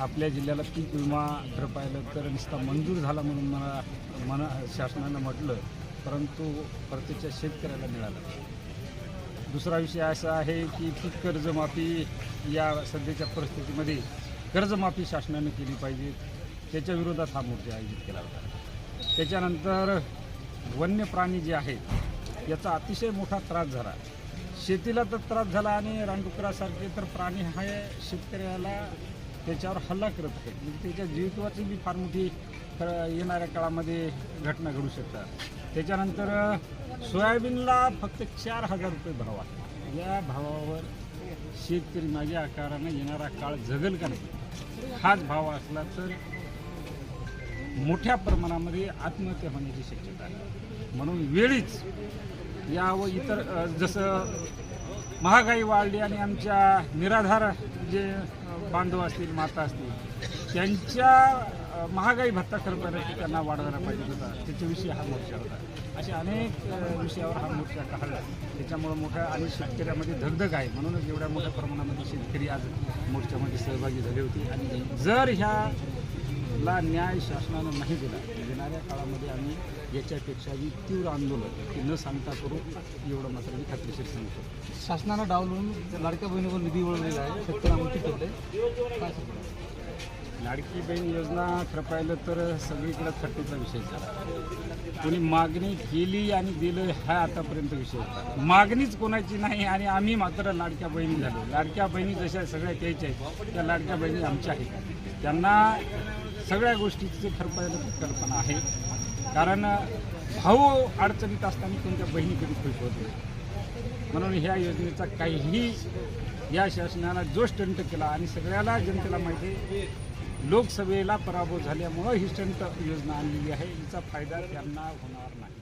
आपल्या जिल्ह्याला पीक विमा जर पाहिलं तर नुसता मंजूर झाला म्हणून मला मना शासनानं म्हटलं परंतु प्रत्यक्ष शेतकऱ्याला मिळालं. दुसरा विषय असा आहे की पीक कर्जमाफी या सध्याच्या परिस्थितीमध्ये कर्जमाफी शासनाने केली पाहिजे. त्याच्या विरोधात हा मोर्चा आयोजित केला होता. त्याच्यानंतर वन्य प्राणी जे आहेत याचा अतिशय मोठा त्रास झाला. शेतीला तर त्रास झाला आणि रानडुकरासारखे तर प्राणी हा शेतकऱ्याला त्याच्यावर हल्ला करत आहेत. म्हणजे त्याच्या जीवितवाची बी फार मोठी येणाऱ्या काळामध्ये घटना घडू शकतात. त्याच्यानंतर सोयाबीनला फक्त चार हजार रुपये भाव आहे. या भावावर शेतकरी माझ्या आकारानं येणारा काळ जगल का नाही? हाच भाव असला तर मोठ्या प्रमाणामध्ये आत्महत्या होण्याची शक्यता आहे. म्हणून वेळीच या व इतर जसं महागाई वाढली आणि आमच्या निराधार जे बांधव असतील माता असतील त्यांच्या महागाई भत्ता खरं पाहिलं त्यांना वाढवायला पाहिजे होता. त्याच्याविषयी हा मोर्चा होता. असे अनेक विषयावर हा मोर्चा काढला त्याच्यामुळं मोठ्या आणि शेतकऱ्यामध्ये धगधग आहे. म्हणूनच एवढ्या मोठ्या प्रमाणामध्ये शेतकरी आज मोर्चामध्ये सहभागी झाले होते. आणि जर ह्या ला न्याय शासनानं नाही दिला येणाऱ्या काळामध्ये आम्ही याच्यापेक्षाही तीव्र आंदोलन की न सांगता करू एवढं मात्र मी खात्रीशीर सांगतो शासनानं डावलून लाडक्या बहिणीवर निधी वळलेला आहे. शेतकऱ्यांना लाडकी बहीण योजना खरं पाहिलं तर सगळीकडे थट्टीचा विषय झाला. कोणी मागणी केली आणि दिलं हा आतापर्यंत विषय होता. मागणीच कोणाची नाही आणि आम्ही मात्र लाडक्या बहिणी झालो. लाडक्या बहिणी जशा सगळ्या घ्यायच्या आहेत त्या लाडक्या बहिणी आमच्या आहेत. त्यांना सगळ्या गोष्टीची खरं पाहिलं कल्पना आहे. कारण भाऊ अडचणीत असताना कोणत्या बहिणी कधी खुश होत नाही. म्हणून ह्या योजनेचा काहीही या शासनानं जो स्टंट केला आणि सगळ्याला जनतेला माहिती आहे लोकसभेला पराभव झाल्यामुळं ही स्टंट योजना आणलेली आहे. हिचा फायदा त्यांना होणार नाही.